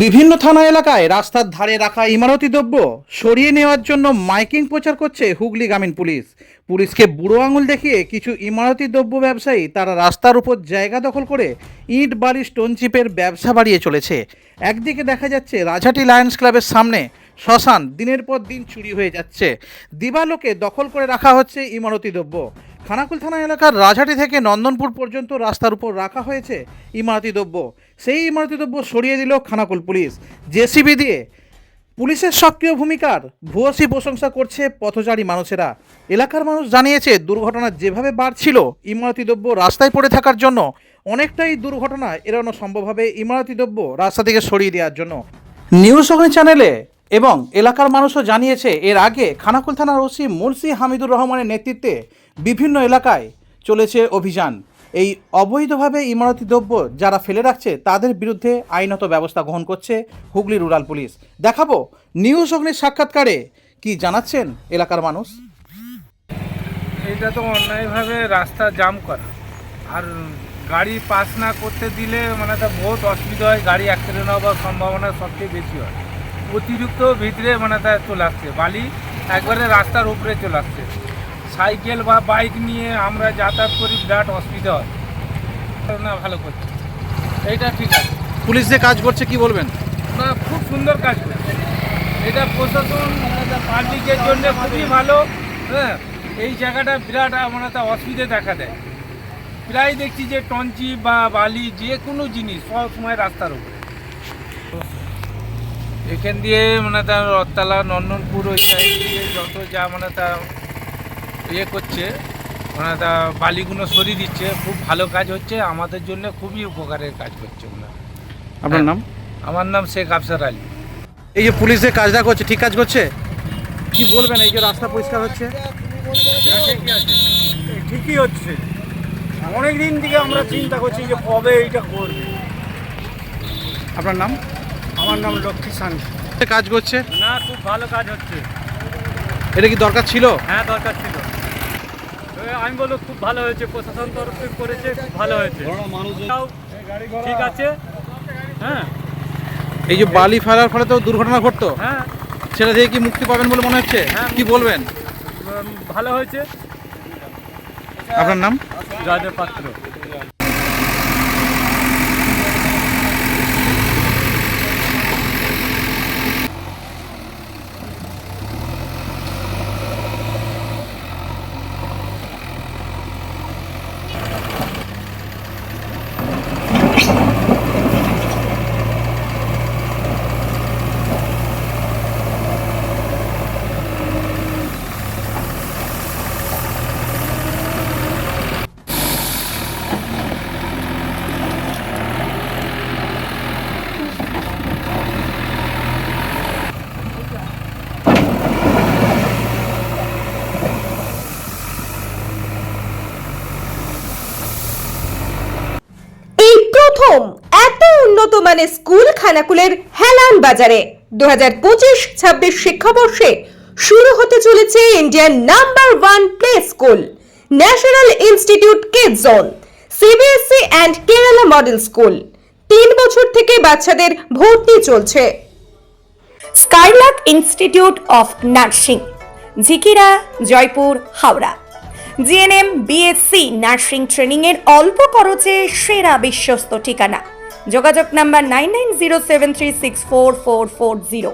বিভিন্ন থানা এলাকায় রাস্তার ধারে রাখা ইমারতি দ্রব্য সরিয়ে নেওয়ার জন্য মাইকিং প্রচার করছে হুগলি গ্রামীণ পুলিশ। পুলিশকে বুড়ো আঙুল দেখিয়ে কিছু ইমারতি দ্রব্য ব্যবসায়ী তারা রাস্তার উপর জায়গা দখল করে ইট, বালি, স্টোন চিপের ব্যবসা বাড়িয়ে চলেছে। একদিকে দেখা যাচ্ছে রাজাটি লায়ন্স ক্লাবের সামনে শ্মশান, দিনের পর দিন চুরি হয়ে যাচ্ছে। দিবালোকে দখল করে রাখা হচ্ছে ইমারতি দ্রব্য। খানাকুল থানা এলাকার রাজহাটি থেকে নন্দনপুর পর্যন্ত রাস্তার উপর রাখা হয়েছে ইমারতি দ্রব্য। সেই ইমারতি দ্রব্য সরিয়ে দিল খানাকুল পুলিশ। জেসিবি দিয়ে পুলিশের সক্রিয় ভূমিকার ভূয়সী প্রশংসা করছে পথচারী মানুষেরা। এলাকার মানুষ জানিয়েছে, দুর্ঘটনা যেভাবে বাড়ছিল, ইমারতি দ্রব্য রাস্তায় পড়ে থাকার জন্য অনেকটাই দুর্ঘটনা এড়ানো সম্ভব হবে ইমারতি দ্রব্য রাস্তা থেকে সরিয়ে দেওয়ার জন্য। নিউজ চ্যানেলে এবং এলাকার মানুষও জানিয়েছে, এর আগে খানাকুল থানার ওসি মুন্সি হামিদুর রহমানের নেতৃত্বে বিভিন্ন এলাকায় চলেছে অভিযান। এই অবৈধভাবে ইমারতি দ্রব্য যারা ফেলে রাখছে, তাদের বিরুদ্ধে আইনত ব্যবস্থা গ্রহণ করছে হুগলি রুরাল পুলিশ। দেখাবো নিউজ অগ্নির সাক্ষাৎকারে কি জানাচ্ছেন এলাকার মানুষ। এটা তো অন্যায়ভাবে রাস্তা জাম করা। আর গাড়ি পাস না করতে দিলে মানে তো বহুত অসুবিধা হয়, গাড়ি অ্যাক্সিডেন্ট হওয়ার সম্ভাবনা সবচেয়ে বেশি হয়। অতিরিক্ত ভিতরে মানে তা চলে আসছে। বালি একবারে রাস্তার উপরে চলে আসছে। সাইকেল বা বাইক নিয়ে আমরা যাতায়াত করি বিরাট অসুবিধা হয়। না ভালো করছে এইটা ঠিক আছে। পুলিশ যে কাজ করছে কি বলবেন? না খুব সুন্দর কাজ করছে। এটা প্রশাসন পাবলিকের জন্য খুবই ভালো। হ্যাঁ এই জায়গাটা বিরাট মানে তা অসুবিধে দেখা দেয়। প্রায় দেখছি যে টঞ্চি বা বালি যে কোনো জিনিস সব সময় রাস্তার উপরে। এখান দিয়ে মানে তার রথতলা নন্দনপুর ওই সাইড দিয়ে যত যা মানে তা ইয়ে করছে মানে তা বালিগুলো সরিয়ে দিচ্ছে। খুব ভালো কাজ হচ্ছে আমাদের জন্য খুবই উপকারের কাজ করছে ওনারা আপনার নাম? আমার নাম শেখ আফসার আলী। এই যে পুলিশ যে কাজটা করছে ঠিক কাজ করছে? কি বলবেন এই যে রাস্তা পরিষ্কার হচ্ছে? ঠিকই হচ্ছে। অনেক দিন থেকে আমরা চিন্তা করছি যে কবে এইটা করবে। আপনার নাম? আমার নাম লক্ষ্মী শান্তি কাজ করছে? না খুব ভালো কাজ হচ্ছে। এটা কি দরকার ছিল? হ্যাঁ দরকার ছিল। আমি বলব খুব ভালো হয়েছে প্রশাসন তরফ থেকে করেছে খুব ভালো হয়েছে। ঠিক আছে। হ্যাঁ। এই যে বালি ফেলার ফলে তো দুর্ঘটনা ঘটতো। হ্যাঁ। সেটা থেকে কি মুক্তি পাবেন বলে মনে হচ্ছে? হ্যাঁ। কি বলবেন? ভালো হয়েছে। আপনার নাম? জয়দেব পাত্র। উন্নত মানের স্কুল খানাকুলের হেলান বাজারে। দু হাজার পঁচিশ, ছাব্বিশ শিক্ষাবর্ষে শুরু হতে চলেছে Indian number one play school, national institute kid zone CBSE and Kerala model school. তিন বছর থেকে বাচ্চাদের ভর্তি চলছে। Skylark institute of nursing, Jhikira, Jaipur, Howrah. GNM, BSc nursing training এর অল্প খরচে সেরা বিশ্বস্ত ঠিকানা। যোগাযোগ number nine nine zero seven three six four four four zero.